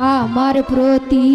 আমার প্রতি।